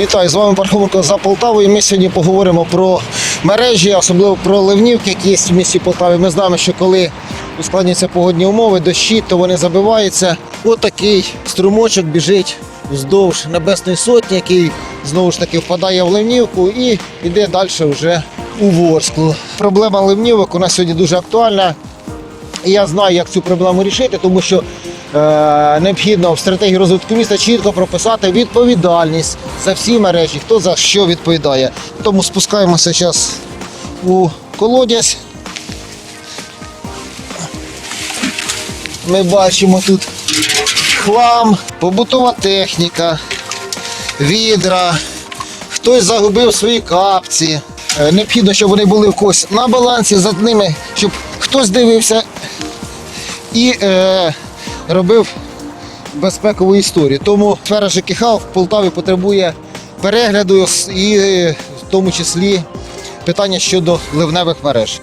Вітаю, з вами Пархоменко за Полтавою. Ми сьогодні поговоримо про мережі, особливо про ливнівки, які є в місті Полтаві. Ми знаємо, що коли ускладнюються погодні умови, дощі, то вони забиваються. Отакий струмочок біжить вздовж Небесної Сотні, який знову ж таки впадає в ливнівку і йде далі вже у Ворсклу. Проблема ливнівок у нас сьогодні дуже актуальна. Я знаю, як цю проблему рішити, тому що е, необхідно в стратегії розвитку міста чітко прописати відповідальність за всі мережі, хто за що відповідає. Тому спускаємося зараз у колодязь. Ми бачимо тут хлам, побутова техніка, відра, хтось загубив свої капці. Е, Необхідно, щоб вони були в когось на балансі за ними, щоб хтось дивився і е, робив безпекову історію. Тому сфера ЖКХ в Полтаві потребує перегляду і в тому числі питання щодо ливневих мереж.